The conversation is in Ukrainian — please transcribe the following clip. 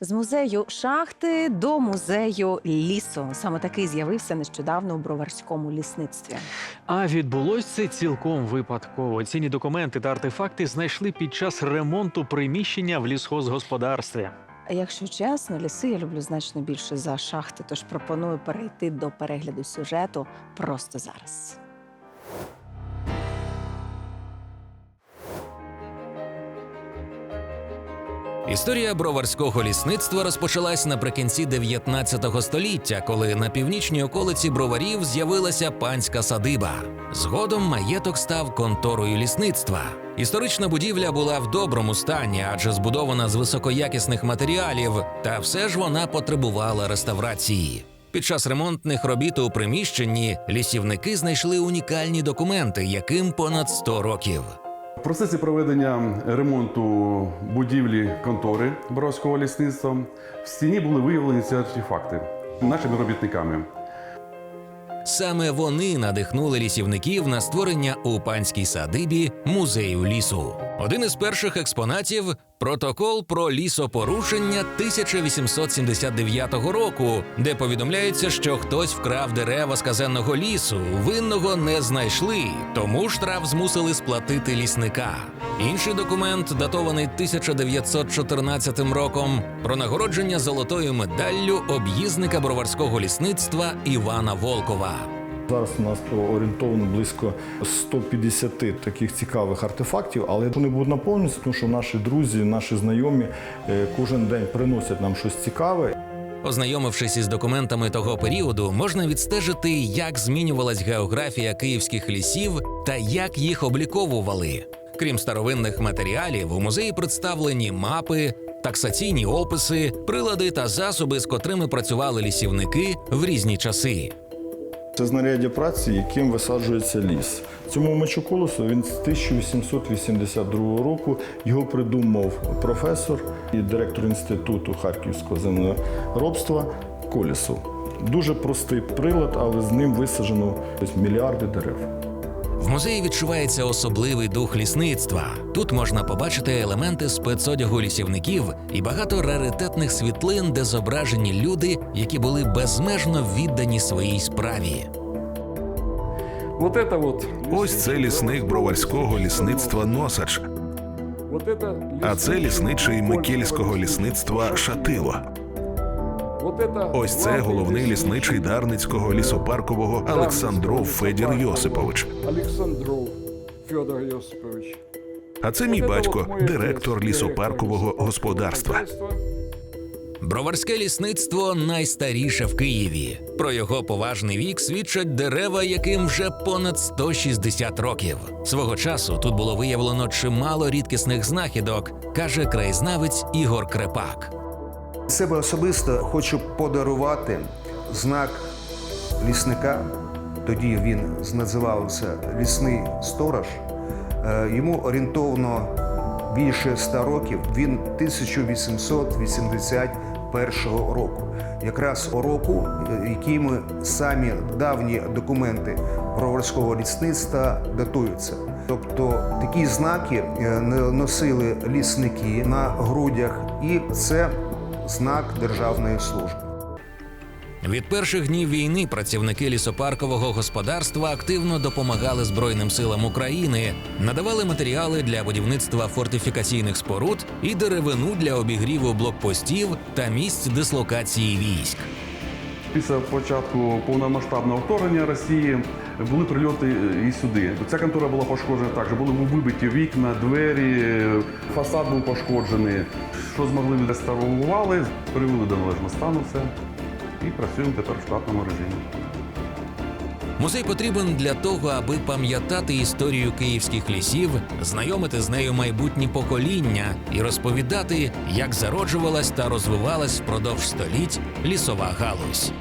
З музею шахти до музею лісу. Саме такий з'явився нещодавно у броварському лісництві. А відбулось це цілком випадково. Цінні документи та артефакти знайшли під час ремонту приміщення в лісхозгосподарстві. Якщо чесно, ліси я люблю значно більше за шахти, тож пропоную перейти до перегляду сюжету просто зараз. Історія броварського лісництва розпочалась наприкінці 19 століття, коли на північній околиці броварів з'явилася панська садиба. Згодом маєток став конторою лісництва. Історична будівля була в доброму стані, адже збудована з високоякісних матеріалів, та все ж вона потребувала реставрації. Під час ремонтних робіт у приміщенні лісівники знайшли унікальні документи, яким понад 100 років. В процесі проведення ремонту будівлі контори Боровського лісництва в стіні були виявлені ці артефакти нашими робітниками. Саме вони надихнули лісівників на створення у панській садибі музею лісу. Один із перших експонатів протокол про лісопорушення 1879 року, де повідомляється, що хтось вкрав дерева з казенного лісу. Винного не знайшли, тому штраф змусили сплатити лісника. Інший документ, датований 1914 роком, про нагородження золотою медаллю об'їзника броварського лісництва Івана Волкова. Зараз у нас орієнтовно близько 150 таких цікавих артефактів, але вони будуть наповнюватися, тому що наші друзі, наші знайомі е, кожен день приносять нам щось цікаве. Ознайомившись із документами того періоду, можна відстежити, як змінювалась географія київських лісів та як їх обліковували. Крім старовинних матеріалів, у музеї представлені мапи, таксаційні описи, прилади та засоби, з котрими працювали лісівники в різні часи. Це знаряддя праці, яким висаджується ліс. Цьому мечу колесу він з 1882 року його придумав професор і директор інституту харківського землеробства Колісов. Дуже простий прилад, але з ним висаджено ось мільярди дерев. В музеї відчувається особливий дух лісництва. Тут можна побачити елементи спецодягу лісівників і багато раритетних світлин, де зображені люди, які були безмежно віддані своїй справі. Вот это вот. Ось це лісник броварського лісництва Носач, Вот это а це лісничий Микільського лісництва Шатило. Вот это Ось це головний лісничий Дарницького лісопаркового Олександров Федір Йосипович. Александров Федор Йосипович. А це мій батько, директор лісопаркового господарства. Броварське лісництво найстаріше в Києві. Про його поважний вік свідчать дерева, яким вже понад 160 років. Свого часу тут було виявлено чимало рідкісних знахідок, каже краєзнавець Ігор Крепак. Себе особисто хочу подарувати знак лісника. Тоді він називався Лісний сторож. Е, Йому орієнтовно більше 100 років. Він 1881 року. Якраз року, е, який ми самі давні документи броварського лісництва датуються. Тобто такі знаки е, носили лісники на грудях, і це знак державної служби. Від перших днів війни працівники лісопаркового господарства активно допомагали Збройним силам України, надавали матеріали для будівництва фортифікаційних споруд і деревину для обігріву блокпостів та місць дислокації військ. Після початку повномасштабного вторгнення Росії були прильоти і сюди. Ця контора була пошкоджена також. Були вибиті вікна, двері, фасад був пошкоджений. Що змогли реставрували, привели до належного стану все. І працюємо тепер в штатному режимі. Музей потрібен для того, аби пам'ятати історію київських лісів, знайомити з нею майбутні покоління і розповідати, як зароджувалась та розвивалась впродовж століть лісова галузь.